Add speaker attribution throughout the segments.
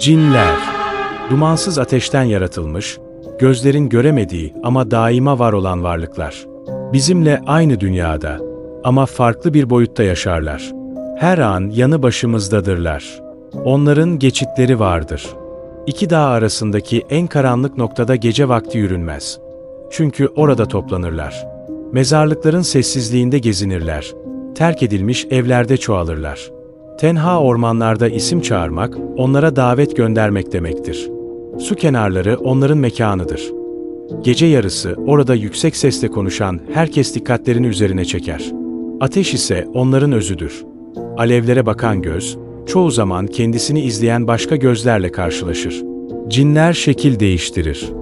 Speaker 1: Cinler, dumansız ateşten yaratılmış, gözlerin göremediği ama daima var olan varlıklar. Bizimle aynı dünyada ama farklı bir boyutta yaşarlar. Her an yanı başımızdadırlar. Onların geçitleri vardır. İki dağ arasındaki en karanlık noktada gece vakti yürünmez. Çünkü orada toplanırlar. Mezarlıkların sessizliğinde gezinirler. Terk edilmiş evlerde çoğalırlar. Tenha ormanlarda isim çağırmak, onlara davet göndermek demektir. Su kenarları onların mekanıdır. Gece yarısı orada yüksek sesle konuşan herkes dikkatlerini üzerine çeker. Ateş ise onların özüdür. Alevlere bakan göz, çoğu zaman kendisini izleyen başka gözlerle karşılaşır. Cinler şekil değiştirir.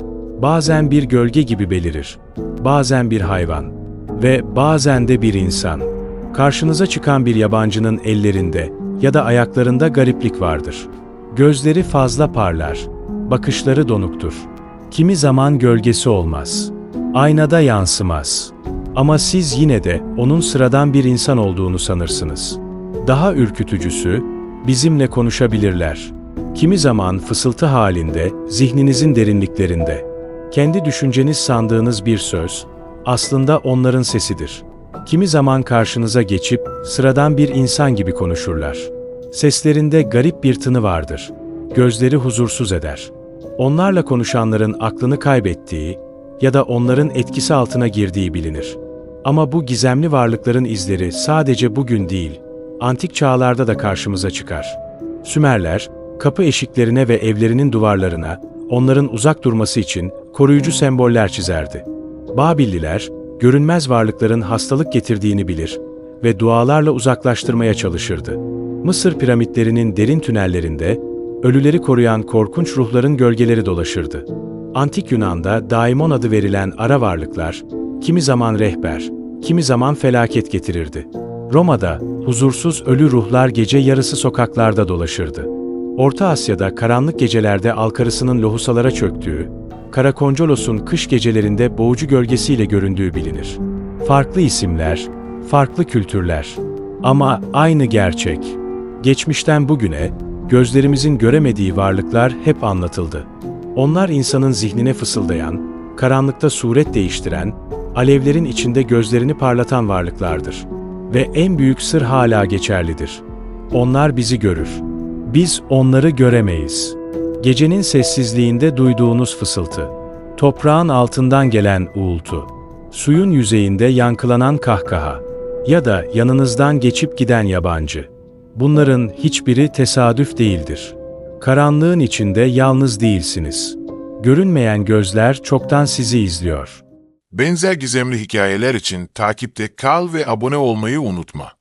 Speaker 1: Bazen bir gölge gibi belirir. Bazen bir hayvan. Ve bazen de bir insan. Karşınıza çıkan bir yabancının ellerinde ya da ayaklarında gariplik vardır. Gözleri fazla parlar. Bakışları donuktur. Kimi zaman gölgesi olmaz. Aynada yansımaz. Ama siz yine de onun sıradan bir insan olduğunu sanırsınız. Daha ürkütücüsü, bizimle konuşabilirler. Kimi zaman fısıltı halinde, zihninizin derinliklerinde. Kendi düşünceniz sandığınız bir söz, aslında onların sesidir. Kimi zaman karşınıza geçip, sıradan bir insan gibi konuşurlar. Seslerinde garip bir tını vardır. Gözleri huzursuz eder. Onlarla konuşanların aklını kaybettiği ya da onların etkisi altına girdiği bilinir. Ama bu gizemli varlıkların izleri sadece bugün değil, antik çağlarda da karşımıza çıkar. Sümerler, kapı eşiklerine ve evlerinin duvarlarına, onların uzak durması için koruyucu semboller çizerdi. Babilliler, görünmez varlıkların hastalık getirdiğini bilir ve dualarla uzaklaştırmaya çalışırdı. Mısır piramitlerinin derin tünellerinde, ölüleri koruyan korkunç ruhların gölgeleri dolaşırdı. Antik Yunan'da daimon adı verilen ara varlıklar, kimi zaman rehber, kimi zaman felaket getirirdi. Roma'da huzursuz ölü ruhlar gece yarısı sokaklarda dolaşırdı. Orta Asya'da karanlık gecelerde alkarısının lohusalara çöktüğü, Karakoncolos'un kış gecelerinde boğucu gölgesiyle göründüğü bilinir. Farklı isimler, farklı kültürler ama aynı gerçek. Geçmişten bugüne, gözlerimizin göremediği varlıklar hep anlatıldı. Onlar insanın zihnine fısıldayan, karanlıkta suret değiştiren, alevlerin içinde gözlerini parlatan varlıklardır. Ve en büyük sır hala geçerlidir. Onlar bizi görür. Biz onları göremeyiz. Gecenin sessizliğinde duyduğunuz fısıltı, toprağın altından gelen uğultu, suyun yüzeyinde yankılanan kahkaha ya da yanınızdan geçip giden yabancı. Bunların hiçbiri tesadüf değildir. Karanlığın içinde yalnız değilsiniz. Görünmeyen gözler çoktan sizi izliyor.
Speaker 2: Benzer gizemli hikayeler için takipte kal ve abone olmayı unutma.